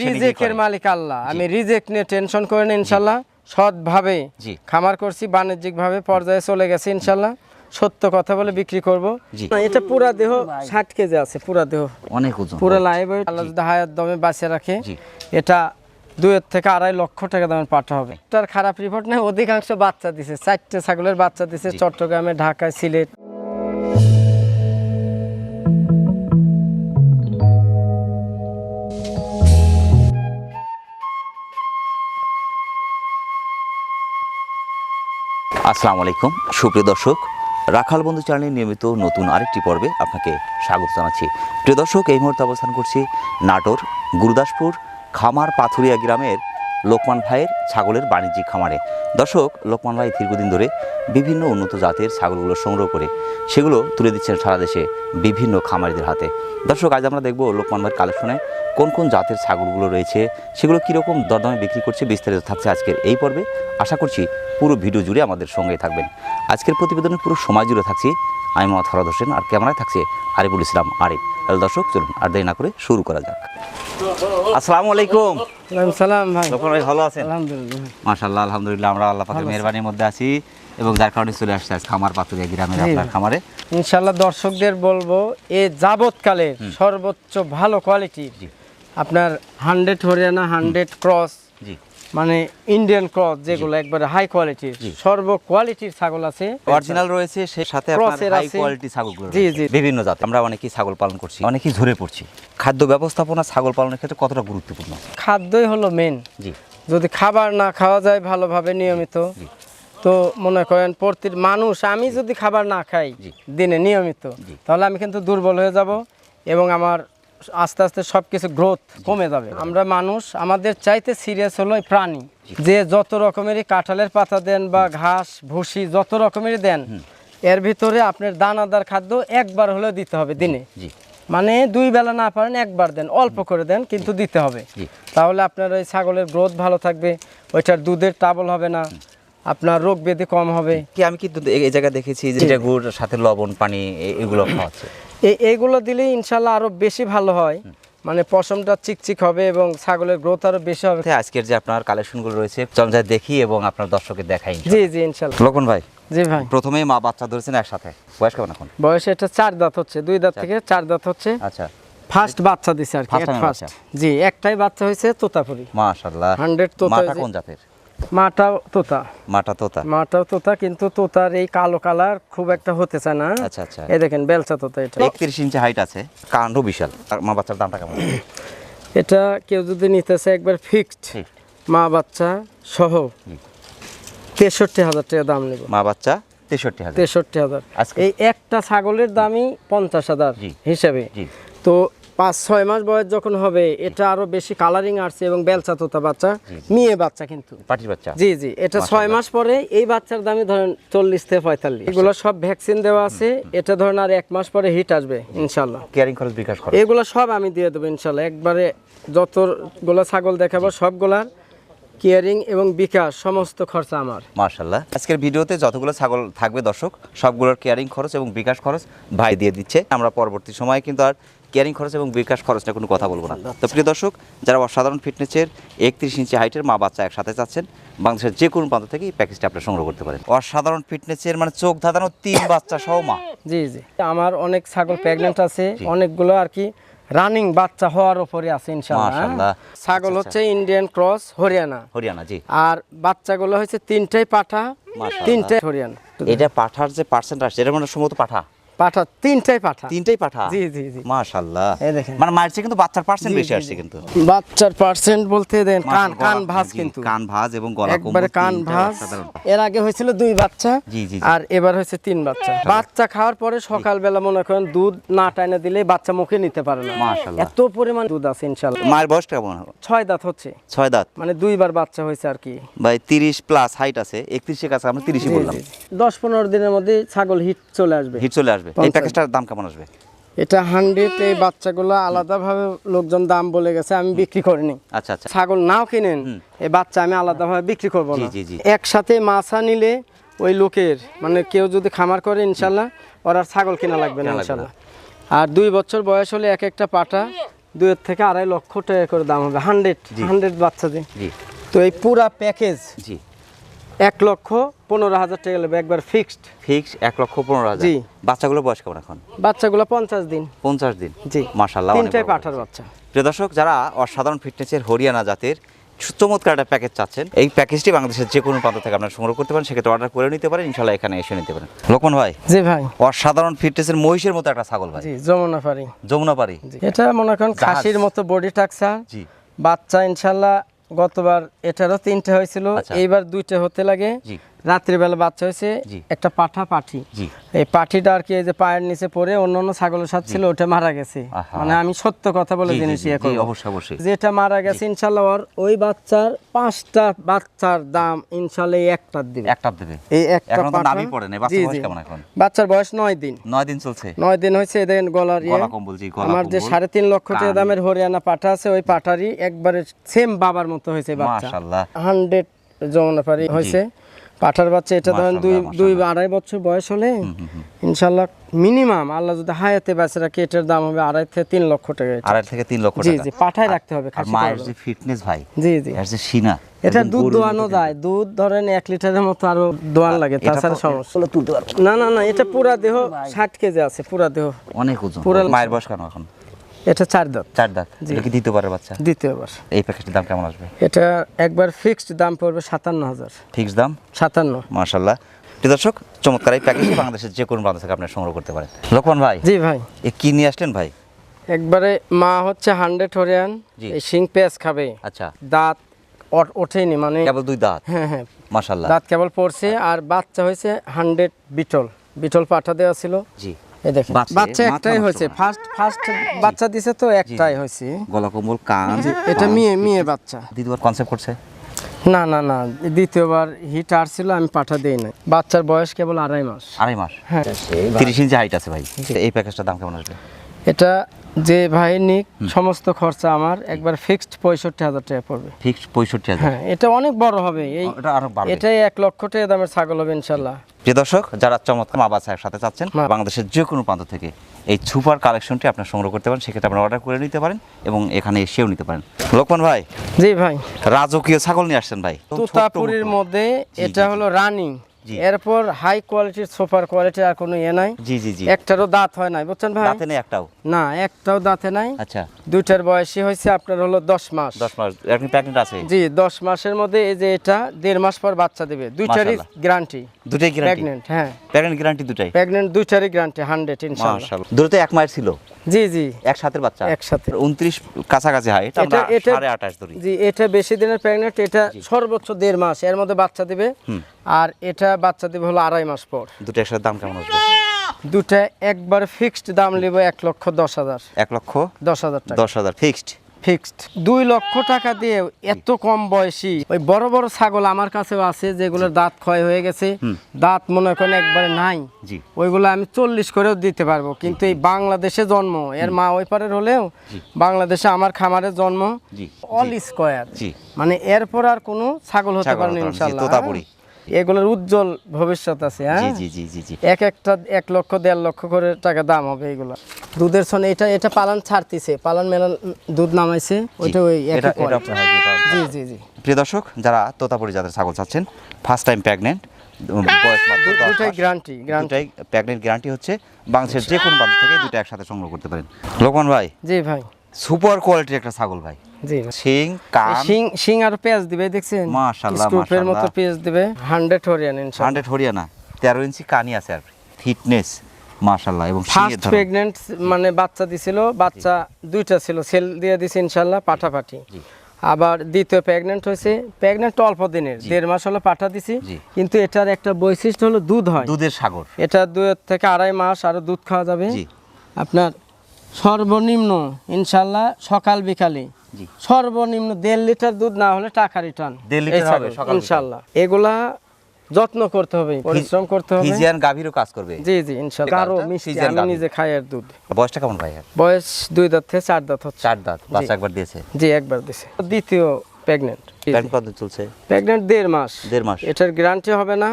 রিজেকের মালিক আল্লাহ। আমি রিজেক নিয়ে টেনশন করে না ইনশাল্লাহ। সৎভাবে। খামার করছি বাণিজ্যিক ভাবে পর্যায়ে চলে গেছে ইনশাল্লাহ। সত্য কথা বলে বিক্রি করব। এটা পুরা দেহ ষাট কেজি আছে পুরা দেহ। অনেক ওজন। পুরো লাইভ আল্লাহ যদি হায়াত দমে বাঁচিয়ে রাখে। এটা দুয়ের থেকে আড়াই লক্ষ টাকা দামের পাঠা হবে। তার খারাপ রিপোর্ট নেই অধিকাংশ বাচ্চা দিছে চারটে ছাগলের বাচ্চা দিছে চট্টগ্রামে ঢাকায় সিলেট। আসসালামু আলাইকুম। সুপ্রিয় দর্শক, রাখাল বন্ধু চ্যানেলের নিয়মিত নতুন আরেকটি পর্বে আপনাকে স্বাগত জানাচ্ছি। প্রিয় দর্শক, এই মুহূর্তে অবস্থান করছি নাটোর, গুরুদাসপুর, খামার পাথুরিয়া গ্রামের লোকমান ভাইয়ের ছাগলের বাণিজ্যিক খামারে। দর্শক, লোকমান ভাই দীর্ঘদিন ধরে বিভিন্ন উন্নত জাতের ছাগলগুলো সংগ্রহ করে, সেগুলো তুলে দিচ্ছেন সারা দেশে বিভিন্ন খামারিদের হাতে। দর্শক, আজ আমরা দেখব লোকমান ভাইয়ের কালেকশনে কোন কোন জাতের ছাগলগুলো রয়েছে, সেগুলো কীরকম দরদামে বিক্রি করছে, বিস্তারিত থাকছে আজকের এই পর্বে। আশা করছি পুরো ভিডিও জুড়ে আমাদের সঙ্গেই থাকবেন। আজকের প্রতিবেদনে পুরো সময় জুড়ে থাকছি। আমি মোহাম্মদ ফরাদ হোসেন আর ক্যামেরায় থাকছে আরিফুল ইসলাম আরিফ। তাহলে দর্শক চলুন আর দেরি না করে শুরু করা যাক। আসসালামু আলাইকুম। সালাম ভাই। ভাই ভালো আছেন? আলহামদুলিল্লাহ। মাশাল্লাহ আলহামদুলিল্লাহ আমরা আল্লাহ পাকের মেহরবানির মধ্যে আছি এবং যার কারণে চলে আসছে আজ খামার পাতুরিয়া গ্রামের আপনার খামারে। ইনশাল্লাহ দর্শকদের বলব এ যাবৎকালের সর্বোচ্চ ভালো কোয়ালিটির আপনার হান্ড্রেড হরিয়ানা হান্ড্রেড ক্রস মানে ইন্ডিয়ান ক্রস যেগুলো একবারে হাই কোয়ালিটির সর্ব কোয়ালিটির ছাগল আছে। অরিজিনাল রয়েছে সেই সাথে আপনার হাই। কোয়ালিটি ছাগলগুলো জি, জি। বিভিন্ন জাত আমরা অনেকেই ছাগল পালন করছি অনেকেই ঝরে পড়ছি। খাদ্য ব্যবস্থাপনা ছাগল পালনের ক্ষেত্রে কতটা গুরুত্বপূর্ণ? খাদ্যই হলো মেন জি। যদি খাবার না খাওয়া যায় ভালোভাবে নিয়মিত তো মনে করেন প্রতি মানুষ আমি যদি খাবার না খাই দিনে নিয়মিত তাহলে আমি কিন্তু দুর্বল হয়ে যাব এবং আমার আস্তে আস্তে সব কিছু গ্রোথ কমে যাবে। আমরা মানুষ আমাদের চাইতে সিরিয়াস হলো প্রাণী। যে যত রকমেরই কাঁঠালের পাতা দেন বা ঘাস ভুসি যত রকমেরই দেন এর ভিতরে আপনার দানাদার খাদ্য একবার হলেও দিতে হবে দিনে। জি মানে দুই বেলা না পারেন একবার দেন অল্প করে দেন কিন্তু দিতে হবে। জি। তাহলে আপনার ওই ছাগলের গ্রোথ ভালো থাকবে ওইটার দুধের টাবল হবে না আপনার রোগ ব্যাধি কম হবে। কি আমি কিন্তু এই জায়গায় দেখেছি যে গুড় সাথে লবণ পানি এগুলো খাওয়াচ্ছে এইগুলো দিলে ইনশাল্লাহ আরও বেশি ভালো হয়। মানে পশমটা চিকচিক হবে এবং ছাগলের গ্রোথ আরও বেশি হবে। আজকের যে আপনার কালেকশনগুলো রয়েছে চল যা দেখি এবং আপনার দর্শকের দেখাই জি জি ইনশাল্লাহ। লোকন ভাই জি ভাই। প্রথমেই মা বাচ্চা ধরেছেন একসাথে বয়স কেমন এখন? বয়স এটা চার দাঁত হচ্ছে দুই দাঁত থেকে চার দাঁত হচ্ছে। আচ্ছা। ফার্স্ট বাচ্চা দিছে আর কি ফার্স্ট জি একটাই বাচ্চা হয়েছে তোতাপুরি। মাশাআল্লাহ। 100 তোতা মাটা কোন জাতের? মাটাও তোতা। মাটা তোতা। মাটাও তোতা কিন্তু তোতার এই কালো কালার খুব একটা হতে চায় না। আচ্ছা, আচ্ছা। এই দেখেন বেলচা তোতা এটা। একত্রিশ ইঞ্চি হাইট আছে কাণ্ড বিশাল। আর মা বাচ্চার দামটা কেমন? এটা কেউ যদি নিতেছে একবার ফিক্সড মা বাচ্চা সহ তেষট্টি হাজার টাকা দাম নেব। মা বাচ্চা তেষট্টি হাজার। তেষট্টি হাজার। এই একটা ছাগলের দামই পঞ্চাশ হাজার। হিসাবে। জি। তো পাঁচ ছয় মাস বয়স যখন হবে এটা আরও বেশি কালারিং আসছে এবং বেলচা তোতা বাচ্চা মেয়ে বাচ্চা কিন্তু। পাটির বাচ্চা? জি জি এটা ছয় মাস পরে এই বাচ্চার দামই ধরেন চল্লিশ থেকে পঁয়তাল্লিশ। এগুলো সব ভ্যাকসিন দেওয়া আছে এটা ধরেন আর এক মাস পরে হিট আসবে ইনশাল্লাহ কেয়ারিং খরচ বিকাশ খরচ। এগুলো সব আমি দিয়ে দেবো ইনশাল্লাহ একবারে যতগুলো ছাগল দেখাবো সবগুলার কেয়ারিং এবং বিকাশ সমস্ত খরচা আমার। মার্শাল্লাহ আজকের ভিডিওতে যতগুলো ছাগল থাকবে দর্শক সবগুলোর কেয়ারিং খরচ এবং বিকাশ খরচ ভাই দিয়ে দিচ্ছে। আমরা পরবর্তী সময়ে কিন্তু আর কেয়ারিং খরচ এবং বিকাশ খরচ খরচটা কোনো কথা বলব না। তো প্রিয় দর্শক যারা অসাধারণ ফিটনেসের একত্রিশ ইঞ্চি হাইটের মা বাচ্চা একসাথে চাচ্ছেন বাংলাদেশের যে কোনো প্রান্ত থেকে এই প্যাকেজটা আপনারা সংগ্রহ করতে পারেন। অসাধারণ ফিটনেসের মানে চোখ ধাঁধানো তিন বাচ্চা সহ মা। জি জি। আমার অনেক ছাগল প্রেগনেন্ট আছে অনেকগুলো আর কি রানিং বাচ্চা হওয়ার উপরে আছে ইনশাল্লাহ হ্যাঁ? ছাগল হচ্ছে ইন্ডিয়ান ক্রস হরিয়ানা হরিয়ানা জি। আর বাচ্চাগুলো হচ্ছে তিনটাই পাঠা তিনটাই হরিয়ানা এটা পাঠার যে পার্সেন্ট আসছে এটা মানে সম্ভবত পাঠা। পাঠা তিনটাই পাঠা। তিনটাই পাঠা? জি জি জি। মাশাল্লাহ এই দেখেন। মানে কিন্তু বাচ্চার পার্সেন্ট বেশি আসছে কিন্তু। বাচ্চার পার্সেন্ট বলতে দেন কান কান ভাঁজ কিন্তু। কান ভাঁজ এবং গলা একবারে কোমর কান ভাঁজ। এর আগে হয়েছিল দুই বাচ্চা জি, জি। আর এবার হয়েছে তিন বাচ্চা। বাচ্চা খাওয়ার পরে সকালবেলা মনে করেন দুধ না টাইনে দিলে বাচ্চা মুখে নিতে পারে না। মাশাআল্লাহ। এত পরিমাণ দুধ আছে ইনশাল্লাহ মায়ের বয়স কেমন? হবে ছয় দাঁত হচ্ছে। ছয় দাঁত। মানে দুইবার বাচ্চা হয়েছে আর কি। ভাই তিরিশ প্লাস হাইট আছে। একত্রিশের কাছে আমরা তিরিশই জি, বললাম। জি, জি। দশ পনেরো দিনের মধ্যে ছাগল হিট চলে আসবে। হিট চলে আসবে। এই প্যাকেজটার দাম কেমন আসবে? এটা হান্ড্রেড এই বাচ্চাগুলো আলাদাভাবে লোকজন দাম বলে গেছে আমি বিক্রি করিনি। আচ্ছা আচ্ছা। ছাগল নাও কিনেন এই বাচ্চা আমি আলাদাভাবে বিক্রি করব না। জি, জি। একসাথে মাছা নিলে ওই লোকের মানে কেউ যদি খামার করে ইনশাল্লাহ ওর আর ছাগল কেনা লাগবে না ইনশাল্লাহ। আর দুই বছর বয়স হলে এক একটা পাটা দুয়ের থেকে আড়াই লক্ষ টাকা করে দাম হবে হান্ড্রেড। হান্ড্রেড বাচ্চাদের। তো এই পুরা প্যাকেজ জি। এক লক্ষ পনেরো হাজার টাকা লাগবে একবার ফিক্সড ফিক্সড এক লক্ষ পনেরো হাজার। জি। বাচ্চাগুলো বয়স কেমন এখন? বাচ্চাগুলো পঞ্চাশ দিন। পঞ্চাশ দিন? জি। মাসাল্লাহ তিনটায় পাঠার বাচ্চা। প্রিয় দর্শক যারা অসাধারণ ফিটনেসের হরিয়ানা জাতের চমৎকার একটা প্যাকেজ চাচ্ছেন এই প্যাকেজটি বাংলাদেশের যে কোনো প্রান্ত থেকে আপনারা সংগ্রহ করতে পারেন সেক্ষেত্রে অর্ডার করে নিতে পারেন ইনশাল্লাহ এখানে এসে নিতে পারেন। লোকমান ভাই জি ভাই। অসাধারণ ফিটনেসের মহিষের মতো একটা ছাগল ভাই। জি যমুনা পারি যমুনা পারি এটা মনে করেন। খাসির মতো বডি টাকচার জি। বাচ্চা ইনশাল্লাহ গতবার এটারও তিনটা হয়েছিল আচ্ছা। এইবার দুইটা হতে লাগে রাত্রিবেলা বাচ্চা হয়েছে একটা পাঠা পাঠি। এই পাঠিটা আর কি এই যে পায়ের নিচে পড়ে অন্য অন্য ছাগলের সাথে ছিল ওটা মারা গেছে। মানে আমি সত্য কথা বলে জি, জি, জিনিস ইয়ে জি, করব অবশ্যই অবশ্যই। যেটা মারা গেছে ইনশাল্লাহ ওর ওই বাচ্চার পাঁচটা বাচ্চার দাম ইনশাল্লাহ একটার দিবে। একটা দেবে। এই একটা এখনও তো পড়ে নাই, বাচ্চার জি, বয়স কেমন এখন? বাচ্চার বয়স নয় দিন। নয় দিন চলছে? নয় দিন হয়েছে এদের গলার ইয়ে। গলা কম্বল জি গলা আমার যে কম্বল। সাড়ে তিন লক্ষ টাকা দামের হরিয়ানা পাঠা আছে ওই পাঠারই একবারে সেম বাবার মতো হয়েছে বাচ্চা। মাশাআল্লাহ। হান্ড্রেড যমুনা পারি হয়েছে। পাঠার বাচ্চা এটা ধরেন দুই দুই আড়াই বছর বয়স হলে ইনশাল্লাহ মিনিমাম আল্লাহ যদি হায়াতে বাঁচে রাখে এটার দাম হবে আড়াই থেকে তিন লক্ষ টাকা আড়াই থেকে তিন লক্ষ জি জি পাঠায় রাখতে হবে মায়ের যে ফিটনেস ভাই জি জি। এর যে সিনা এটা দুধ দোয়ানো যায় দুধ ধরেন এক লিটারের মতো আরও দোয়ান লাগে তাছাড়া সমস্যা। না না না এটা পুরা দেহ ষাট কেজি আছে পুরা দেহ। অনেক ওজন। পুরা- মায়ের বয়স কেন এখন? এটা চার দাঁত। চার দাঁত। এটা কি দ্বিতীয়বারের বাচ্চা? দ্বিতীয়বার। এই প্যাকেজের দাম কেমন আসবে? এটা একবার ফিক্সড দাম পড়বে সাতান্ন হাজার। ফিক্স দাম? সাতান্ন। মাশাল্লাহ দর্শক চমৎকার এই প্যাকেজ বাংলাদেশের যে কোনো প্রান্ত থেকে আপনি সংগ্রহ করতে পারেন। লোকমান ভাই জি ভাই। এ কি নিয়ে আসলেন ভাই? একবারে মা হচ্ছে হান্ড্রেড হরিয়ান। এই শিং পেঁয়াজ খাবে। আচ্ছা। দাঁত ওঠ- ওঠেনি মানে কেবল দুই দাঁত? হ্যাঁ হ্যাঁ। মাশাল্লাহ দাঁত কেবল পড়ছে আর বাচ্চা হয়েছে হান্ড্রেড বিটল বিটল পাঠা দেওয়া ছিল। জি। এই দেখেন। বাচ্চা- একটাই হয়েছে। ফার্স্ট ফার্স্ট বাচ্চা দিছে তো একটাই হয়েছে। গলা কম্বল কান এটা মেয়ে মেয়ে বাচ্চা। দ্বিতীয়বার কনসেপ্ট করছে? না না না দ্বিতীয়বার হিট আসছিল আমি পাঠা দেই বাচ্চার বয়স কেবল আড়াই মাস। আড়াই মাস। হ্যাঁ। তিরিশ ইঞ্চি হাইট আছে ভাই। এই প্যাকেজটার দাম কেমন আসবে? এটা যে ভাই নিক সমস্ত খরচা আমার একবার ফিক্সড পঁয়ষট্টি হাজার টাকা পড়বে। ফিক্সড পঁয়ষট্টি হাজার। হ্যাঁ এটা অনেক বড় হবে এই আরও এটাই এক লক্ষ টাকা দামের ছাগল হবে ইনশাল্লাহ। প্রিয় দর্শক যারা চমৎকার মা বাচ্চা একসাথে চাচ্ছেন বাংলাদেশের যে কোনো প্রান্ত থেকে এই সুপার কালেকশনটি আপনার সংগ্রহ করতে পারেন সেক্ষেত্রে আপনারা অর্ডার করে নিতে পারেন এবং এখানে এসেও নিতে পারেন। লোকমান ভাই জি ভাই। রাজকীয় ছাগল নিয়ে আসছেন ভাই। তুতাপুরির মধ্যে এটা হলো রানিং। এরপর হাই কোয়ালিটির সুপার কোয়ালিটি আর কোনো ইয়ে নাই। জি জি জি। একটারও দাঁত হয় নাই বুঝছেন ভাই? দাঁতে নেই একটাও? না একটাও দাঁতে নাই। আচ্ছা। দুইটার বয়সী হয়েছে আপনার হলো দশ মাস। দশ মাস এখন প্যাকেট আছে? জি দশ মাসের মধ্যে এই যে এটা দেড় মাস পর বাচ্চা দেবে। দুইটারই গ্যারান্টি দুটাই গ্যারান্টি প্রেগন্যান্ট হ্যাঁ। প্যাকেট গ্যারান্টি দুটাই? প্রেগনেন্ট দুইটারই গ্যারান্টি হান্ড্রেড ইনশাল্লাহ মাশাআল্লাহ। দুটোতে এক মায়ের ছিল? জি জি। এক সাথের বাচ্চা? একসাথে। উনত্রিশ কাছাকাছি হাইট আমরা এটা- এটা- সাড়ে আঠাশ ধরি। জি এটা বেশি দিনের প্রেগনেন্ট এটা সর্বোচ্চ দেড় মাস এর মধ্যে বাচ্চা দিবে। আর এটা বাচ্চা দিবে হলো আড়াই মাস পর। দুটো একসাথে দাম কেমন আসবে? দুটা একবার ফিক্সড দাম নেবে এক লক্ষ দশ হাজার। এক লক্ষ দশ হাজার দশ হাজার। Fixed fixed. দুই লক্ষ টাকা দিয়ে এত কম বয়সী ওই বড় বড় ছাগল আমার কাছেও আছে যেগুলোর দাঁত ক্ষয় হয়ে গেছে। দাঁত মনে করেন একবারে নাই। ওইগুলো আমি চল্লিশ করেও দিতে পারব। কিন্তু এই বাংলাদেশে জন্ম এর মা ওই পারের হলেও বাংলাদেশে আমার খামারে জন্ম। All square. মানে এরপর আর কোনো ছাগল হতে ছাগল পারে না হতে পারে না, জি, ইনশাল্লাহ? এগুলোর উজ্জ্বল ভবিষ্যৎ আছে হ্যাঁ? জি জি জি জি এক একটা এক লক্ষ দেড় লক্ষ করে টাকা দাম হবে এগুলো। দুধের সনে এটা এটা পালান ছাড়তিছে পালান মেলান দুধ নামাইছে ওইটা ওই। জি জি জি। প্রিয় দর্শক যারা তোতাপুরি জাতের ছাগল চাচ্ছেন ফার্স্ট টাইম প্রেগনেন্ট বয়স মাত্র দুটাই গ্যারান্টি গ্যারান্টি দুটাই প্রেগনেন্ট গ্যারান্টি হচ্ছে বাংলাদেশের যে কোনো প্রান্ত থেকে দুটো একসাথে সংগ্রহ করতে পারেন। লোকমান ভাই জি ভাই। সুপার কোয়ালিটির একটা ছাগল ভাই। জি। শিং কান। শিং শিং আর পেঁয়াজ দিবে দেখছেন? মাশাআল্লাহ, স্কুপের মতো পেঁয়াজ দিবে। হান্ড্রেড হরিয়ান ইনশাআল্লাহ। হান্ড্রেড হরিয়ানা। তেরো ইঞ্চি কানি আছে আর ফিটনেস মাশাল্লাহ এবং ফার্স্ট ধরন। মানে বাচ্চা দিছিল বাচ্চা দুইটা ছিল সেল দিয়ে দিছে পাঠাপাঠি। আবার দ্বিতীয় প্রেগনেন্ট হয়েছে। প্রেগনেন্ট অল্প দিনের দেড় মাস হলো পাঠা দিছি কিন্তু এটার একটা বৈশিষ্ট্য হলো দুধ হয়। দুধের সাগর। এটা দুই থেকে আড়াই মাস আরও দুধ খাওয়া যাবে। জি। আপনার সর্বনিম্ন ইনশাল্লাহ সকাল বিকালে। সর্বনিম্ন দেড় লিটার দুধ না হলে টাকা রিটার্ন? ইনশাল্লাহ। এগুলা যত্ন করতে হবে পরিশ্রম করতে হবে। ফিজিয়ান গাভীরও কাজ করবে। জি জি ইনশাল্লাহ। আরও গাভীটা মিষ্টি আমি নিজে খাই আর দুধ। বয়সটা কেমন ভাই? বয়স দুই দাঁত থেকে চার দাঁত হচ্ছে। চার দাঁত বাচ্চা একবার দিয়েছে? জি একবার দিছে দ্বিতীয় প্রেগনেন্ট প্যান্ট কত চলছে? প্রেগনেন্ট দেড় মাস। দেড় মাস। এটার গ্যারান্টি হবে না।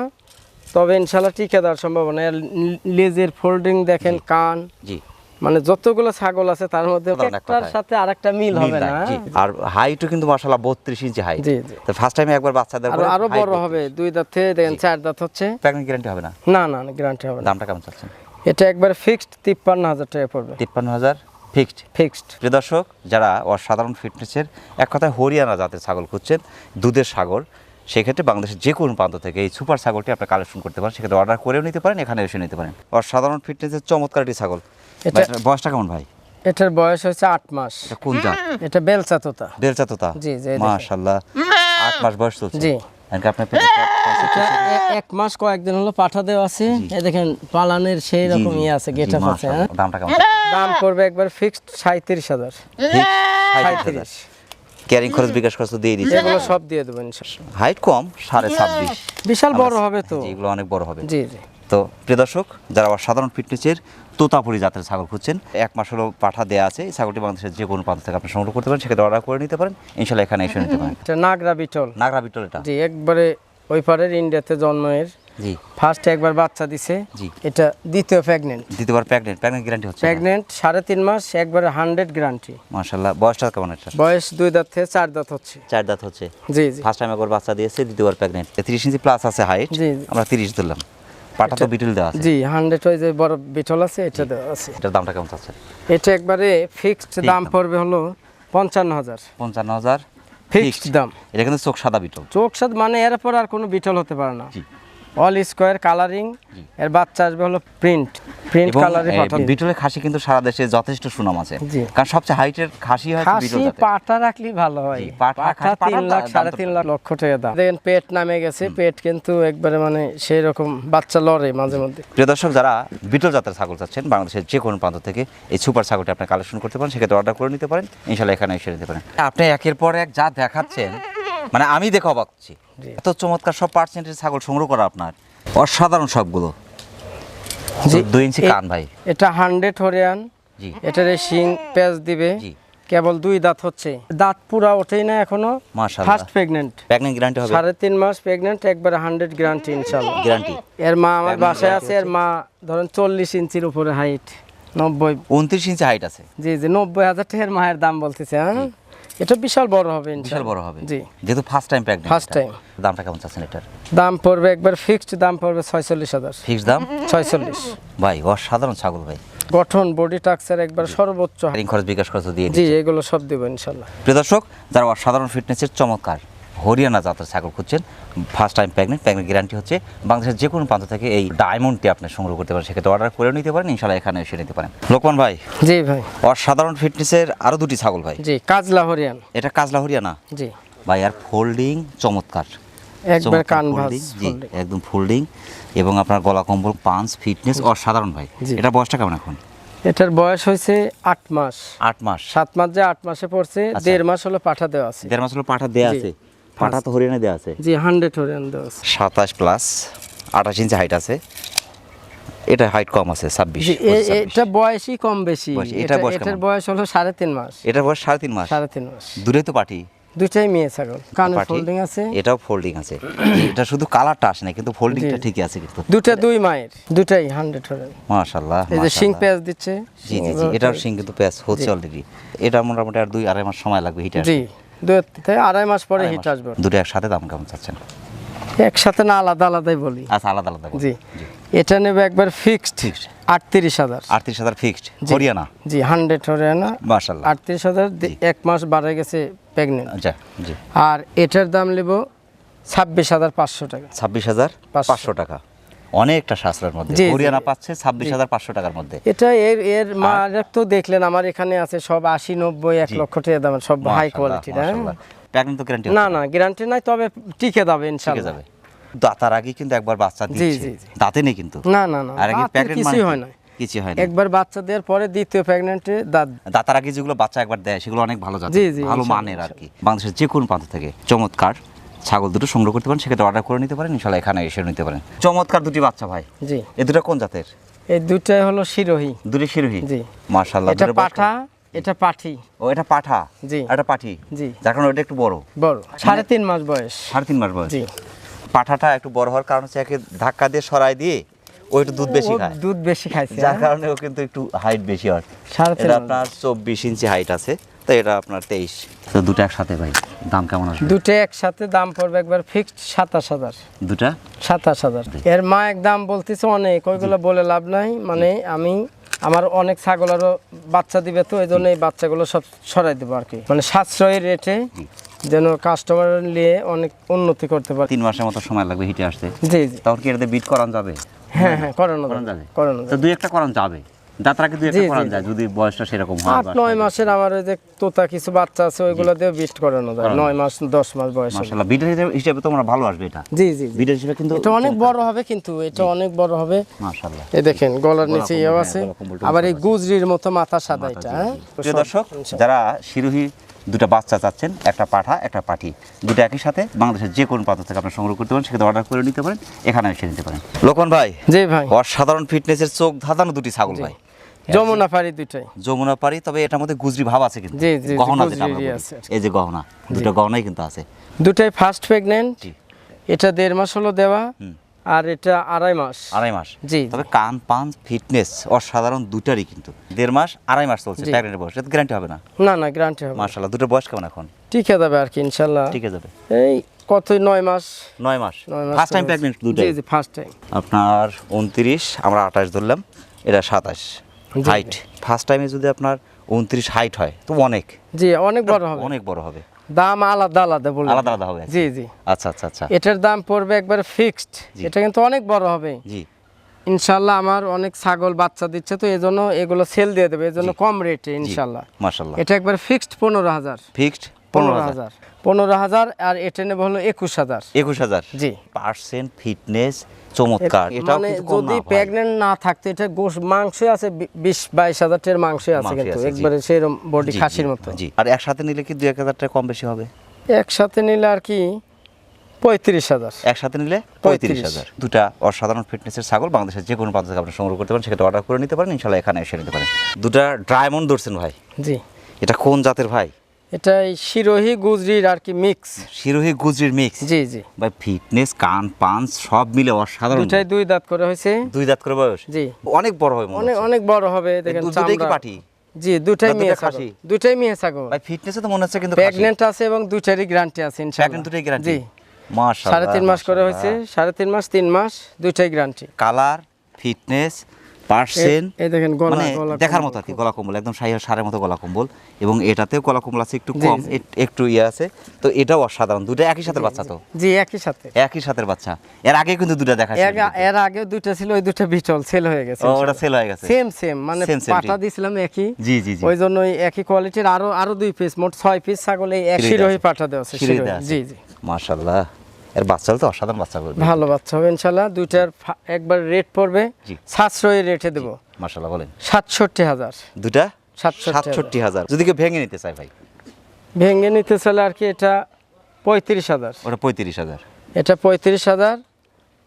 তবে ইনশাল্লাহ টিকে দেওয়ার সম্ভাবনা। লেজের ফোল্ডিং দেখেন কান। জি। মানে যতগুলো ছাগল আছে তার মধ্যে একটার সাথে আরেকটা মিল হবে না আর হাইটও কিন্তু মাশাআল্লাহ 32 ইঞ্চি হাইট জি, জি। তো ফার্স্ট টাইমে একবার বাচ্চা দেওয়ার আরও বড় হবে দুই দাঁত থেকে দেখেন চার দাঁত হচ্ছে। প্রেগন্যান্ট গ্যারান্টি হবে না? না না গ্যারান্টি হবে না। দামটা কেমন চাচ্ছেন? এটা একবার ফিক্সড তিপ্পান্ন হাজার টাকা পড়বে। 53000 ফিক্সড ফিক্সড প্রিয় দর্শক যারা অসাধারণ ফিটনেসের এক কথায় হরিয়ানা জাতের ছাগল খুঁজছেন দুধের সাগর সেক্ষেত্রে বাংলাদেশের যে কোনো প্রান্ত থেকে এই সুপার ছাগলটি আপনি কালেকশন করতে পারেন। সেক্ষেত্রে অর্ডার করেও নিতে পারেন এখানে এসে নিতে পারেন। অসাধারণ ফিটনেসের চমৎকার একটি ছাগল। এটা- বয়সটা কেমন ভাই? এটার বয়স হচ্ছে আট মাস। এটা কোন জাত? এটা বেলচা তোতা বেলচা তো তা জি, জি। মাশাআল্লাহ। আট মাস বয়স চলছে জি। এক মাস কয়েকদিন হলো পাঠা দেওয়া আছে। দেখেন পালানের সেই রকম ইয়ে আছে গেট আপ আছে হ্যাঁ? দামটা কেমন? দাম পড়বে একবার ফিক্সড সাঁত্রিশ হাজার। সাঁত্রিশ ক্যারিং খরচ বিকাশ খরচ তো দিয়ে দিচ্ছে। এগুলো সব দিয়ে দেবো ইনশাল্লাহ। হাইট কম সাড়ে ছাব্বিশ। বিশাল বড় হবে তো। এগুলো অনেক বড় হবে। জি জি। তো প্রিয় দর্শক যারা সাধারণ ফিটনেসের তোতাপুরি জাতের ছাগল খুঁজছেন এক মাস হলো পাঠা দেওয়া আছে এই ছাগলটি বাংলাদেশের যে কোনো প্রান্ত থেকে আপনি সংগ্রহ করতে পারেন সেক্ষেত্রে অর্ডার করে নিতে পারেন। ইনশাল্লাহ এখানে এসে নিতে পারেন। এটা নাগরা বিটল। নাগরা বিটল এটা। জি একবারে ওই পারের ইন্ডিয়াতে জন্মের জি। ফার্স্ট একবার বাচ্চা দিছে। জি। এটা দ্বিতীয় প্রেগনেন্ট দ্বিতীয়বার প্রেগনেন্ট প্রেগনেন্ট গ্যারান্টি হচ্ছে প্রেগনেন্ট সাড়ে তিন মাস একবারে হান্ড্রেড গ্যারান্টি মাশাল্লাহ বয়সটা কেমন এটা? বয়স দুই দাঁত থেকে চার দাঁত হচ্ছে। চার দাঁত হচ্ছে। জি জি। ফার্স্ট টাইম একবার বাচ্চা দিয়েছে দ্বিতীয়বার প্রেগনেন্ট তিরিশ ইঞ্চি প্লাস আছে হাইট জি। আমরা তিরিশ ধরলাম। পাটা তো বিটল দেওয়া আছে। জি হান্ড্রেড ওই যে বড় বিটল আছে এটা আছে। এটার দামটা কেমন চাচ্ছে এটা একবারে ফিক্সড দাম পড়বে হলো পঞ্চান্ন হাজার। পঞ্চান্ন হাজার। ফিক্সড দাম। এটা কিন্তু চোখ সাদা বিটল চোখ সাদ মানে এরপর আর কোনো বিটল হতে পারে না। জি। অল স্কোয়ার কালারিং এর বাচ্চা আসবে হলো প্রিন্ট প্রিন্ট কালারে পাঠাবে বিটলের খাসি কিন্তু সারা দেশে যথেষ্ট সুনাম আছে। কারণ সবচেয়ে হাইটের খাসি হয় খাসি বিটল জাতের। পাটা রাখলেই ভালো হয়। পাঠা খাসি, তিন পাঠার লাখ দাম সাড়ে তো- তিন লাখ লক্ষ টাকা দাম। দেখেন পেট নামে গেছে পেট কিন্তু একবারে মানে সেই রকম বাচ্চা লড়ে মাঝে মধ্যে। প্রিয় দর্শক যারা বিটল জাতের ছাগল চাচ্ছেন বাংলাদেশের যে কোনো প্রান্ত থেকে এই সুপার ছাগলটি আপনি কালেকশন করতে পারেন সেক্ষেত্রে অর্ডার করে নিতে পারেন। ইনশাল্লাহ এখানে এসে নিতে পারেন। আপনি একের পর এক যা দেখাচ্ছেন মানে আমি দেখে অবাক হচ্ছি। এত চমৎকার সব পার্সেন্টেজ ছাগল সংগ্রহ করা আপনার। অসাধারণ সবগুলো। দুই ইঞ্চি কান ভাই। এটা হান্ড্রেড হরিয়ান। এটার শিং পেঁচ দিবে। কেবল দুই দাঁত হচ্ছে। দাঁত পুরা ওঠেই না এখনও। ফার্স্ট প্রেগনেন্ট প্রেগনেন্ট গ্যারান্টি হবে। সাড়ে তিন মাস প্রেগনেন্ট একবারে হান্ড্রেড গ্যারান্টি ইনশাল্লাহ গ্যারান্টি এর মা আমার বাসায় আছে এর মা ধরেন চল্লিশ ইঞ্চির উপরে হাইট নব্বই। উনত্রিশ ইঞ্চি হাইট আছে। জি জি নব্বই হাজার টাকার মায়ের দাম বলতেছে হ্যাঁ? এটা বিশাল বড় হবে বিশাল। বড় হবে। জি। যেহেতু first time pack first time দামটা কেমন চাচ্ছেন এটার? দাম পড়বে একবার ফিক্সড দাম পড়বে ছয়চল্লিশ হাজার। ফিক্স দাম? ছয়চল্লিশ। ভাই অসাধারণ ছাগল ভাই। গঠন বডি টাক্সার একবার সর্বোচ্চ। খরচ বিকাশ খরচ দিয়ে জি এগুলো সব দেবো ইনশাল্লাহ প্রিয় দর্শক যারা অসাধারণ ফিটনেসের চমৎকার হরিয়ানা জাতের ছাগল খুঁজছেন first time pregnant pregnant guarantee হচ্ছে বাংলাদেশের যে কোনো প্রান্ত থেকে এই ডায়মন্ডটি আপনি সংগ্রহ করতে পারেন। সেক্ষেত্রে অর্ডার করে নিতে পারেন ইনশাল্লাহ এখানে এসে নিতে পারেন। লোকমান ভাই জি ভাই। অসাধারণ ফিটনেসের আরও দুটি ছাগল ভাই। জি কাজলা হরিয়ান। এটা কাজলা হরিয়ানা? জি। ভাই আর ফোল্ডিং চমৎকার। একবার কান জি একদম ফোল্ডিং এবং আপনার গলা কম্বল পাঞ্চ ফিটনেস অসাধারণ ভাই। এটা বয়সটা কেমন এখন? এটার বয়স হয়েছে আট মাস। আট মাস। সাত মাস যে আট মাসে পড়ছে আচ্ছা। দেড় মাস হলো পাঠা দেওয়া আছে। দেড় মাস হলো পাঠা দেওয়া আছে। পাঠা তো হরিয়ানা দেওয়া আছে? জি হান্ড্রেড হরিয়ান দেওয়া আছে। সাতাশ প্লাস আঠাশ ইঞ্চি হাইট আছে। এটা হাইট কম আছে ছাব্বিশ এটা বয়সই কম বেশি। এটা- বয়স এটার বয়স হলো সাড়ে তিন মাস। এটা বয়স সাড়ে তিন মাস? সাড়ে তিন মাস। দূরে তো পাঠি দুইটাই মেয়ে ছাগল। পাঠি ফোল্ডিং আছে। এটাও ফোল্ডিং আছে। এটা শুধু কালারটা আসে না কিন্তু ফোল্ডিংটা ঠিকই আছে কিন্তু। দুটা দুই মায়ের দুটাই হান্ড্রেড হরিয়ান। মাশাল্লাহ এই যে মাশাআল্লাহ। পেঁয়াজ দিচ্ছে। জি জি জি এটার সিং কিন্তু প্যাচ হচ্ছে অলরেডি এটা মোটামুটি আর দুই আড়াই মাস সময় লাগবে হিটার জি। দুই থেকে আড়াই মাস পরে হিট আসবে। দুটো একসাথে দাম কেমন চাচ্ছেন? একসাথে না আলাদা আলাদাই বলি। আচ্ছা আলাদা আলাদা জি। এটা নেবে একবার ফিক্সড Fixed। আটত্রিশ হাজার। আটত্রিশ হাজার ফিক্সড হরিয়ানা? জি হান্ড্রেড হরিয়ানা। আটত্রিশ হাজার দি- এক মাস বাড়ে গেছে প্রেগনেন্ট আচ্ছা জি। আর এটার দাম নেব ছাব্বিশ হাজার পাঁচশো টাকা। ছাব্বিশ হাজার পাঁচশো। পাঁচশো টাকা। অনেকটা সাশ্রয়ের মধ্যে। হরিয়ানা পাচ্ছে ছাব্বিশ হাজার পাঁচশো টাকার মধ্যে। এটা এর এর মার তো দেখলেন আমার এখানে আছে সব আশি নব্বই এক। লক্ষ টাকা দাম সব হাই কোয়ালিটি গ্যারান্টি না না। গ্যারান্টি নাই তবে টিকে যাবে ঠিক ইনশাল্লাহ যাবে। দাতার আগে কিন্তু একবার বাচ্চা দিচ্ছে। দাঁতে নেই কিন্তু। না না না আর আগে প্যাকেট কিছুই হয় না কিছু হয় না একবার বাচ্চা দেওয়ার পরে দ্বিতীয় প্রেগনেন্টে দাঁত। দাতার আগে যেগুলো বাচ্চা একবার দেয় সেগুলো অনেক ভালো জাতের জি, জি, ভালো মানের আর কি। বাংলাদেশের যে কোনো প্রান্ত থেকে। চমৎকার। ছাগল দুটো সংগ্রহ করতে পারেন সেক্ষেত্রে অর্ডার করে নিতে পারেন ইনশাল্লাহ এখানে এসে নিতে পারেন। চমৎকার দুটি বাচ্চা ভাই। জি। এ দুটো কোন জাতের? এই দুটাই হলো শিরোহী। দুটি শিরোহী? জি। মার্শাল্লাহ এটা পাঠা এটা পাঠি। ও এটা পাঠা? জি। এটা পাঠি? জি। যার কারণে ওটা একটু বড়। বড়। সাড়ে তিন মাস বয়স। সাড়ে তিন মাস বয়স। জি। পাঠাটা একটু বড় হওয়ার কারণ হচ্ছে একে ধাক্কা দিয়ে সরাই দিয়ে ও একটু দুধ বেশি খায়। দুধ বেশি খাইছে যার হ্যাঁ? কারণে ও কিন্তু একটু হাইট বেশি হয়। সাড়ে তিন এটা আপনার চব্বিশ ইঞ্চি হাইট আছে। তো এটা আপনার তেইশ। তো দুটো একসাথে ভাই দাম কেমন আসবে? দুটো একসাথে দাম পড়বে একবার ফিক্সড সাতাশ হাজার। দুটা? সাতাশ হাজার। এর মা এক দাম বলতেছে অনেক ওইগুলো বলে লাভ নাই। মানে আমি আমার অনেক ছাগল আরও বাচ্চা দিবে তো এই জন্য এই বাচ্চাগুলো সব সরাই দেবো আর কি। মানে সাশ্রয়ী রেটে যেন কাস্টমার নিয়ে অনেক উন্নতি করতে পারে। তিন মাসের মতো সময় লাগবে হিটে আসতে। জি জি। তখন কি এটাতে বিট করানো যাবে? হ্যাঁ হ্যাঁ করানো করানো যাবে যাবে। করানো তো যাবে দুই একটা করানো যাবে। দাঁতরাকে দুই একটা। যায়? যদি বয়সটা সেরকম হয় আট নয় মাসের আমার ওই যে তোতা কিছু বাচ্চা আছে ওইগুলো দিয়ে বিস্ট করানো যায়। নয় মাস দশ মাস বয়স মাশাআল্লাহ। বিটের হিসেবে- তোমরা ভালো আসবে এটা। জি জি বিটের হিসেবে কিন্তু এটা অনেক বড় হবে কিন্তু এটা অনেক বড় হবে। মাশাআল্লাহ। এই দেখেন গলার নিচে ইয়েও হ্যাঁ, আছে। আবার এই গুজরির মতো মাথা সাদা এটা হ্যাঁ? প্রিয় দর্শক যারা শিরোহী দুটো বাচ্চা চাচ্ছেন একটা পাঠা একটা পাঠি দুটো একই সাথে বাংলাদেশের যে কোনো প্রান্ত থেকে আপনার সংগ্রহ করতে পারেন সেক্ষেত্রে অর্ডার করে নিতে পারেন এখানে এসে নিতে পারেন। লোকন ভাই জি ভাই। অসাধারণ ফিটনেসের চোখ ধাঁধানো দুটি ছাগল ভাই। যমুনা পাড়ি দুটাই। যমুনা পারি তবে এটার মধ্যে গুজরি ভাব আছে কিন্তু। জি, জি, গহনা যেটা আমরা আছে। এই যে গহনা দুটো গহনাই কিন্তু আছে। দুটাই ফার্স্ট প্রেগনেন্ট জি। এটা দেড় মাস হলো দেওয়া আর এটা আড়াই মাস। আড়াই মাস। জি। তবে কান পান ফিটনেস অসাধারণ দুটারই কিন্তু। দেড় মাস আড়াই মাস চলছে জি। বয়স। এটা গ্যারান্টি হবে না? না না গ্রান্টি হবে মাশাআল্লাহ দুটোর বয়স কেমন এখন? ঠিক টিকে যাবে আর কি ইনশাল্লাহ ঠিক আছে যাবে। এই কত নয় মাস? নয় মাস। ফার্স্ট টাইম চলে প্রেগনেন্ট গেছে। জি জি ফার্স্ট টাইম আপনার উনত্রিশ আমরা আঠাশ ধরলাম এটা সাতাশ। হাইট ফার্স্ট টাইমে যদি আপনার উনত্রিশ হাইট হয় তো অনেক। জি অনেক বড় হবে। অনেক বড় হবে। দাম আলাদা আলাদা বলে আলাদা আলাদা হবে। জি জি। আচ্ছা আচ্ছা আচ্ছা। এটার দাম পড়বে একবার ফিক্সড এটা কিন্তু অনেক বড় হবে। জি। ইনশাল্লাহ আমার অনেক ছাগল বাচ্চা দিচ্ছে তো এই জন্য এগুলো সেল দিয়ে দেবে। এই জন্য কম রেটে ইনশাল্লাহ। মাশাল্লাহ এটা একবার ফিক্সড পনেরো হাজার। ফিক্সড পনেরো হাজার। পনেরো হাজার আর এটা নেব হলো একুশ হাজার। একুশ হাজার। জি। পার্সেন্ট ফিটনেস চমৎকার এটাও মানে কিন্তু কম যদি। প্রেগনেন্ট না থাকতো এটা গোশ মাংস আছে বি- বিশ বাইশ হাজার টাকার মাংস আছে কিন্তু একবারে সেরকম বডি খাসির মতো। জি। আর একসাথে নিলে কি দুই এক হাজার টাকা কম বেশি হবে? একসাথে নিলে আর কি পঁয়ত্রিশ হাজার। একসাথে নিলে পঁয়ত্রিশ পঁয়ত্রিশ। হাজার দুটা অসাধারণ ফিটনেসের ছাগল বাংলাদেশের যে কোনো প্রান্ত থেকে আপনি সংগ্রহ করতে পারেন সেক্ষেত্রে অর্ডার করে নিতে পারেন ইনশাল্লাহ এখানে এসে নিতে পারেন। দুটা ডায়মন্ড ধরছেন ভাই। জি। এটা কোন জাতের ভাই? এটা শিরোহি গুজরির আর কি মিক্স শিরোহী গুজরির মিক্স জি জি। ভাই ফিটনেস কান পাঞ্চ সব মিলে অসাধারণ। দুটাই দুই দাঁত করে হয়েছে। দুই দাঁত করে বয়স? জি। অনেক বড় মনে অনেক অনেক বড় হবে দেখেন দুটোই চামড়া। পাঠি জি দুটাই মেয়ে খাসি? দুটাই মেয়ে ছাগল। ভাই ফিটনেসে তো মনে হচ্ছে কিন্তু প্রেগনেন্ট আছে এবং দুটারই গ্যারান্টি আছে ইনশাআল্লাহ দুটোই গ্যারান্টি জি। মাশাআল্লাহ সাড়ে তিন মাস করে হয়েছে সাড়ে তিন মাস তিন মাস দুইটাই গ্যারান্টি কালার ফিটনেস পার্সেন্ট মানে দেখার মতো আর কি গলা কম্বল একদম সারের মতো গলা কম্বল। এবং এটাতেও গলা কম্বল আছে একটু কম একটু ইয়ে আছে। তো এটাও অসাধারণ দুটো একই সাথে বাচ্চা তো? জি একই সাথে। একই সাথের বাচ্চা। এর আগে কিন্তু দুটো দেখা এর- আগে দুইটা ছিল ওই দুইটা বিটল সেল হয়ে গেছে ওটা সেল হয়ে গেছে। সেম সেম মানে পাটা দিছিলাম একই। জি জি ওই জন্য একই কোয়ালিটির আরও আরও দুই পিস মোট ছয় পিস ছাগল এক শিরোহী শিরোহী পাঠা দেওয়া আছে। জি জি। মাশাআল্লাহ। এর বাচ্চা তো অসাধারণ বাচ্চা করবে ভালো বাচ্চা হবে ইনশাল্লাহ। দুইটার একবার রেট পড়বে। সাশ্রয়ী রেটে দেবো। বলেন। সাতষট্টি হাজার। দুটা সাতষট্টি হাজার। যদি কেউ ভেঙে নিতে চায় ভাই? ভেঙে নিতে চলে আর কি এটা পঁয়ত্রিশ হাজার। ওটা পঁয়ত্রিশ হাজার। এটা পঁয়ত্রিশ হাজার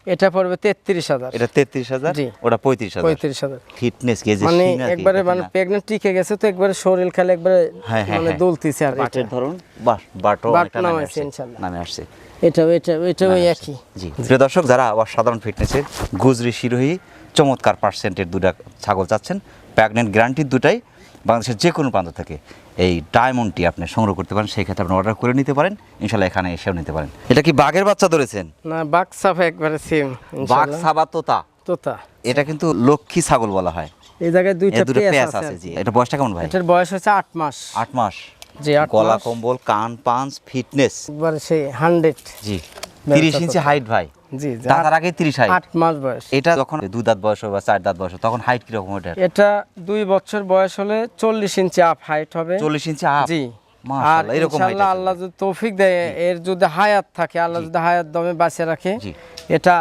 এটা পড়বে তেত্রিশ হাজার। এটা তেত্রিশ হাজার। ওটা পঁয়ত্রিশ হাজার। পঁয়ত্রিশ হাজার। ফিটনেস কে যে মানে একবারে মানে প্রেগনেন্ট টিকে গেছে তো একবারে শরীর খেলে একবারে হ্যাঁ, হ্যাঁ, মানে হ্যাঁ। দুলতিছে আর বাটের ধরুন বাহ বাট। নামে আসছে। এটাও এটা এটাও ওই একই। জি। প্রিয় দর্শক যারা অসাধারণ ফিটনেসের গুজরি শিরোহী চমৎকার পার্সেন্টের দুটা ছাগল চাচ্ছেন প্রেগনেন্ট গ্যারান্টির দুটাই বাংলাদেশের যে কোনো প্রান্ত থেকে এই ডায়মন্ডটি আপনি সংগ্রহ করতে পারেন সেই ক্ষেত্রে আপনি অর্ডার করে নিতে পারেন ইনশাল্লাহ এখানে এসেও নিতে পারেন। এটা কি বাঘের বাচ্চা ধরেছেন? না বাক সাফা একবারে সেম বাঘ সাবা তোতা? তোতা। এটা কিন্তু লক্ষ্মী ছাগল বলা হয়। এই জায়গায় দুইটা পেঁয়াজ আছে জি। এটা বয়সটা কেমন ভাই? এটার বয়স হচ্ছে আট মাস। আট মাস। জি গলা কম্বল কান পাঞ্চ ফিটনেস। একবারে সেই হান্ড্রেড জি। তিরিশ ইঞ্চি হাইট ভাই। জি জি, দাঁতার আগে তিরিশ হাইট। আট মাস বয়স। এটা যখন দুই দাঁত বয়স বা চার দাঁত বয়স তখন হাইট কীরকম এটা দুই বছর বয়স হলে চল্লিশ ইঞ্চি আপ হাইট হবে। চল্লিশ ইঞ্চি আপ? জি। আর এরকম ইনশাআল্লাহ আল্লাহ যদি তৌফিক দেয় এর যদি হায়াত থাকে আল্লাহ যদি হায়াত দমে বাঁচিয়ে রাখে এটা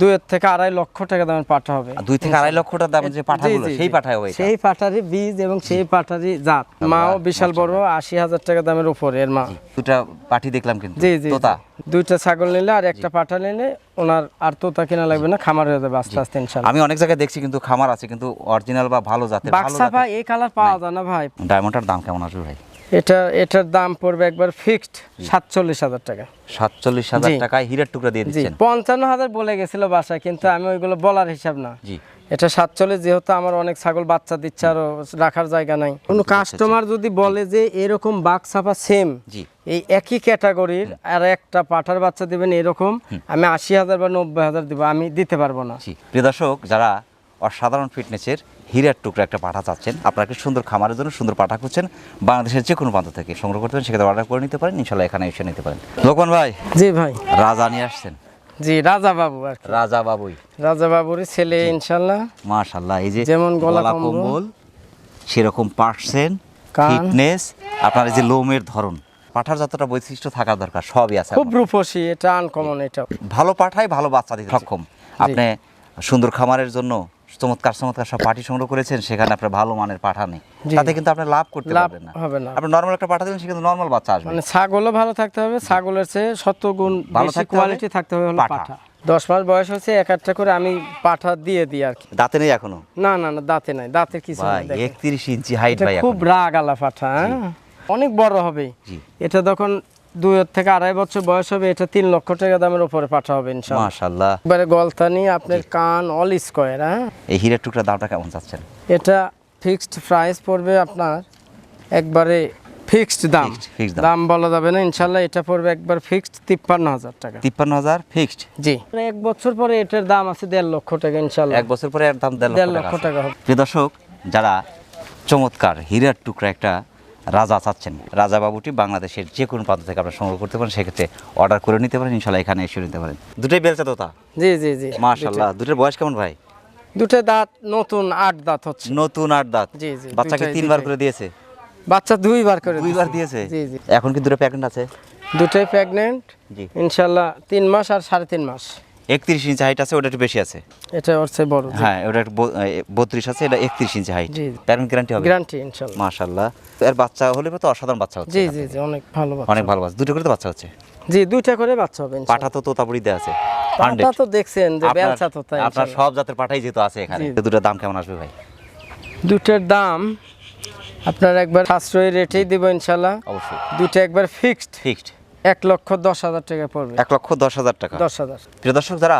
দুইয়ের থেকে আড়াই লক্ষ টাকা দামের পাঠা হবে। দুই থেকে আড়াই লক্ষ টাকা দামের যে পাঠাগুলো সেই জি। পাঠায় হবে সেই পাঠারই বীজ এবং সেই পাঠারই জাত। মাও বিশাল বড় আশি হাজার টাকা দামের উপরে এর মা। দুটা পাঠি দেখলাম কিন্তু। জি জি। তোতা? দুইটা ছাগল নিলে আর একটা পাঠা নিলে ওনার আর তোতা কিনা লাগবে না খামার হয়ে যাবে আস্তে আস্তে ইনশাল্লাহ আমি অনেক জায়গায় দেখছি কিন্তু খামার আছে কিন্তু অরিজিনাল বা ভালো জাতের ভালো বাক্সা ভাই এই কালার পাওয়া যায় না ভাই। ডায়মন্ডটার দাম কেমন আসবে ভাই? এটা এটার দাম পড়বে একবার ফিক্সড সাতচল্লিশ হাজার টাকা। সাতচল্লিশ হাজার। টাকায় হীরের টুকরা দিয়ে দিচ্ছেন। পঞ্চান্ন হাজার বলে গেছিল বাসায় কিন্তু আমি ওইগুলো বলার হিসাব না। জি। এটা সাতচল্লিশ যেহেতু আমার অনেক ছাগল বাচ্চা দিচ্ছে আরও রাখার জায়গা নাই। কোনো কাস্টমার যদি বলে যে এরকম বাঘ ছাপা সেম এই একই ক্যাটাগরির আর একটা পাঠার বাচ্চা দিবেন এরকম আমি আশি হাজার বা নব্বই হাজার দিব আমি দিতে পারব না। জি। প্রিয় দর্শক যারা অসাধারণ ফিটনেসের হীরার টুকরা একটা পাঠা চাচ্ছেন। আপনারা একটি সুন্দর খামারের জন্য সুন্দর পাঠা খুঁজছেন? বাংলাদেশের যে কোনো প্রান্ত থেকে সংগ্রহ করতে পারেন সেক্ষেত্রে অর্ডার করে নিতে পারেন ইনশাল্লাহ এখানে এসে নিতে পারেন। লোকমান ভাই জি ভাই। রাজা নিয়ে আসছেন। জি রাজা বাবু আর রাজা বাবুই। রাজা বাবুর ছেলে ইনশাল্লাহ মাশাল্লাহ এই যে যেমন গলা কম্বল, সেরকম পার্সেন্ট। ফিটনেস আপনার এই যে লোমের ধরন পাঠার যতটা বৈশিষ্ট্য থাকা দরকার সবই আছে খুব রূপসী এটা আনকমন এটা ভালো পাঠায় ভালো বাচ্চা দিতে সক্ষম। আপনি সুন্দর খামারের জন্য চমৎকার চমৎকার সব পাটি সংগ্রহ করেছেন সেখানে আপনার ভালো মানের পাঠা নেই। তাতে কিন্তু আপনি লাভ করতে পারবেন না। হবে না। আপনি নর্মাল একটা পাঠা দিলেন সেখানে নর্মাল বাচ্চা আসবে। মানে ছাগলও ভালো থাকতে হবে ছাগলের চেয়ে শত গুণ ভালো কোয়ালিটি থাকতে হবে হলো পাঠা। দশ মাস বয়স হচ্ছে এক একটা করে আমি পাঠা দিয়ে দিই আর কি। দাঁতে নেই এখনও? না না না দাঁতে নাই দাঁতের কিছু। একত্রিশ ইঞ্চি হাইট এটা খুব রাগ আলা পাঠা হ্যাঁ? অনেক বড় হবে। জি। এটা তখন দুই থেকে আড়াই বছর বয়স হবে এটা তিন লক্ষ টাকা দামের উপরে পাঠা হবে ইনশাল্লাহ। মাশাল্লাহ একবারে গলতানি আপনার কান অল স্কোয়ার হ্যাঁ? এই হীরের টুকরা দামটা কেমন চাচ্ছেন? এটা ফিক্সড প্রাইস পড়বে আপনার একবারে ফিক্সড দাম। দাম। বলা যাবে না ইনশাল্লাহ এটা পড়বে একবার ফিক্সড তিপ্পান্ন হাজার টাকা। তিপ্পান্ন হাজার ফিক্সড? জি। এক বছর পরে এটার দাম আছে দেড় লক্ষ টাকা ইনশাল্লাহ। এক বছর পরে এর দাম দেড় লক্ষ টাকা হবে। প্রিয় দর্শক যারা চমৎকার হীরার টুকরা একটা রাজা চাচ্ছেন। রাজা বাবুটি বাংলাদেশের যে কোনো প্রান্ত থেকে আপনারা সংগ্রহ করতে পারেন সেক্ষেত্রে অর্ডার করে নিতে পারেন ইনশাল্লাহ এখানে এসে নিতে পারেন। দুটোই বেলচা তোতা জি জি জি। মাশাল্লাহ দুটোর বয়স কেমন ভাই? দুটো দাঁত নতুন আট দাঁত হচ্ছে। নতুন আট দাঁত। জি, জি, বাচ্চাকে তিনবার করে দিয়েছে? বাচ্চা দুইবার করে দুইবার দিয়েছে। জি জি। এখন কি দুটো প্যাকেট আছে? দুটোই প্রেগনেন্ট জি। ইনশাল্লাহ তিন মাস আর সাড়ে তিন মাস। একত্রিশ ইঞ্চি হাইট আছে ওটা একটু বেশি আছে। এটা হচ্ছে বড় হ্যাঁ ওটা একটু বত্রিশ আছে এটা একত্রিশ ইঞ্চি হাইট প্যারেন্ট গ্যারান্টি হবে। গ্যারান্টি ইনশাল্লাহ। মাশাল্লাহ। এর বাচ্চা হলে তো অসাধারণ বাচ্চা হচ্ছে জি জি জি অনেক ভালো বাচ্চা। অনেক ভালো বাচ্চা। দুটো করে তো বাচ্চা হচ্ছে? জি দুইটা করে বাচ্চা হবে। পাঠা তো তোতাপুরি দেওয়া আছে। পাটা তো দেখছেন যে আপনার- বেলচা তো তাই আপনার সব জাতের পাঠাই যেহেতু আছে এখানে দুটোর দাম কেমন আসবে ভাই? দুটোর দাম আপনার একবার সাশ্রয়ী রেটেই দিব ইনশাল্লাহ। অবশ্যই। দুটো একবার ফিক্সড ফিক্সড এক লক্ষ দশ হাজার টাকা পড়বে। এক লক্ষ দশ হাজার টাকা। দশ হাজার। প্রিয় দর্শক যারা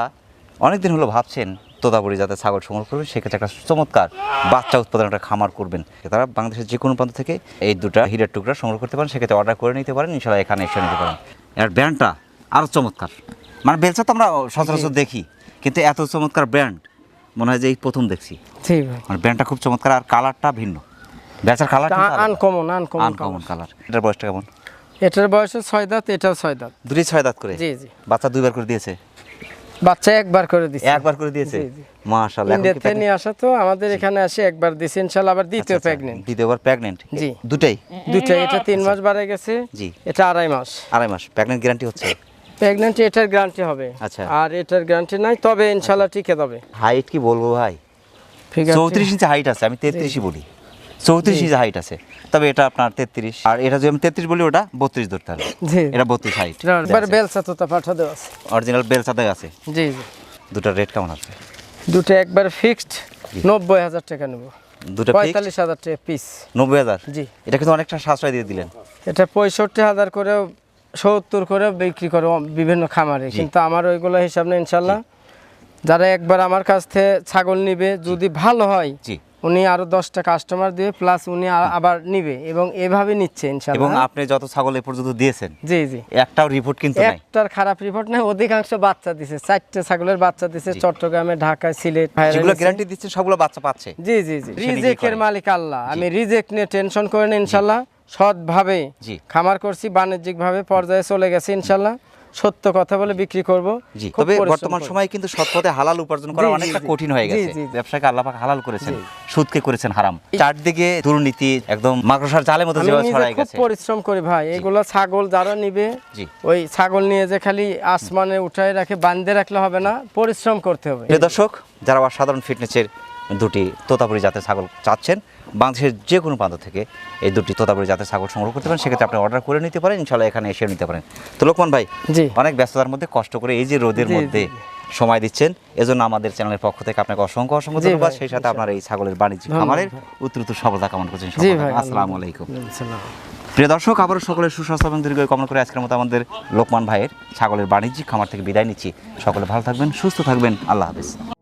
অনেকদিন হলো ভাবছেন তোতাপুরি যাতে ছাগল সংগ্রহ করবেন সেক্ষেত্রে একটা চমৎকার বাচ্চা উৎপাদন একটা খামার করবেন। তারা বাংলাদেশের যে কোনো প্রান্ত থেকে এই দুটা হীরের টুকরা সংগ্রহ করতে পারেন সেক্ষেত্রে অর্ডার করে নিতে পারেন ইনশাল্লাহ এখানে এসে নিতে পারেন। এর ব্র্যান্ডটা আরও চমৎকার। মানে বেলচা তো আমরা সচরাচর দেখি কিন্তু এত চমৎকার ব্র্যান্ড মনে হয় যে এই প্রথম দেখছি। মানে ব্র্যান্ডটা খুব চমৎকার আর কালারটা ভিন্ন। বেচার colour uncommon uncommon uncommon colour এটার বয়সটা কেমন? এটার বয়স ছয় দাঁত এটাও ছয় দাঁত। দুটি ছয় দাঁত করে? জি জি। বাচ্চা দুইবার করে দিয়েছে? বাচ্চা একবার করে দিচ্ছে একবার করে দিয়েছে। মাশাআল্লাহ ইন্ডিয়াতে নিয়ে আসা তো আমাদের এখানে আসে একবার দিছে ইনশাল্লাহ আবার দ্বিতীয় আচ্ছা, প্রেগনেন্ট দ্বিতীয়বার প্রেগনেন্ট জি। দুটাই? দুইটা এটা তিন মাস বাড়ে গেছে জি। এটা আড়াই মাস। আড়াই মাস। প্রেগনেন্ট গ্যারান্টি হচ্ছে? প্রেগনেন্ট এটার গ্যারান্টি হবে। আচ্ছা। আর এটার গ্যারান্টি নাই তবে ইনশাল্লাহ টিকে যাবে হাইট কি বলব ভাই? ঠিক আছে। চৌত্রিশ ইঞ্চি হাইট আছে আমি তেত্রিশই বলি। চৌত্রিশ ইঞ্চি হাইট আছে। তবে এটা আপনার তেত্রিশ। আর এটা যদি আমি তেত্রিশ বলি ওটা বত্রিশ ধরতে হবে। এটা বত্রিশ হাইট বেলসা তোতা পাঠা দেওয়া আছে। অরিজিনাল বেল চাঁদাই আছে। জি রেট কেমন আসবে দুটো একবার ফিক্সড নব্বই হাজার টাকা নেব। দুটো পঁয়তাল্লিশ হাজার টাকা পিস নব্বই হাজার? জি। এটা কিন্তু অনেকটা সাশ্রয় দিয়ে দিলেন। এটা পঁয়ষট্টি হাজার করেও সত্তর করে বিক্রি করে বিভিন্ন খামারে। কিন্তু আমার ওইগুলো হিসাব নেই ইনশাল্লাহ। যারা একবার আমার কাছ থেকে ছাগল নিবে যদি ভালো হয় জি। উনি আরও দশটা কাস্টমার দিবে প্লাস উনি আবার নিবে এবং এভাবে নিচ্ছে এবং ইনশাল্লাহ আপনি যত ছাগল এ পর্যন্ত দিয়েছেন জি জি। একটাও রিপোর্ট কিন্তু নাই। একটার খারাপ রিপোর্ট নেই অধিকাংশ বাচ্চা দিছে চারটে ছাগলের বাচ্চা দিছে চট্টগ্রামে ঢাকায় সিলেট যেগুলো গ্যারান্টি দিচ্ছেন সবগুলো বাচ্চা পাচ্ছে। জি জি জি। রিজেকের মালিক আল্লাহ। আমি রিজেক্ট নিয়ে টেনশন করেন ইনশাল্লাহ। সৎভাবে জি। খামার করছি বাণিজ্যিক ভাবে পর্যায়ে চলে গেছে ইনশাল্লাহ। সত্য কথা বলে বিক্রি করব। জি তবে বর্তমান সময়ে কিন্তু সৎ পথে হালাল উপার্জন করা অনেকটা কঠিন হয়ে গেছে। ব্যবসাকে আল্লাহ পাক হালাল করেছেন সুদকে করেছেন হারাম। চারদিকে দুর্নীতি একদম মাকড়সার জালের মতো যেভাবে ছড়াই খুব গেছে। পরিশ্রম করি ভাই। এগুলো ছাগল যারা নিবে ওই ছাগল নিয়ে যে খালি আসমানে উঠায় রাখে বান্ধে রাখলে হবে না পরিশ্রম করতে হবে। দর্শক যারা অসাধারণ ফিটনেসের দুটি তোতাপুরি জাতের ছাগল চাচ্ছেন বাংলাদেশের যে কোনো প্রান্ত থেকে এই দুটি তোতাপুরি জাতের ছাগল সংগ্রহ করতে পারেন। সেক্ষেত্রে আপনি অর্ডার করে নিতে পারেন ইনশাল্লাহ এখানে এসে নিতে পারেন। তো লোকমান ভাই অনেক ব্যস্ততার মধ্যে কষ্ট করে এই যে রোদের মধ্যে সময় দিচ্ছেন এজন্য আমাদের চ্যানেলের পক্ষ থেকে আপনাকে অসংখ্য অসংখ্য ধন্যবাদ। সেই সাথে আপনার এই ছাগলের বাণিজ্যিক খামারের উত্তরোত্তর সফলতা কামনা করছেন আসসালামু আলাইকুম। প্রিয় দর্শক আবারও সকলের সুস্বাস্থ্য এবং দীর্ঘ কামনা করে আজকের মতো আমাদের লোকমান ভাইয়ের ছাগলের বাণিজ্যিক খামার থেকে বিদায় নিচ্ছি। সকলে ভালো থাকবেন সুস্থ থাকবেন। আল্লাহ হাফিজ।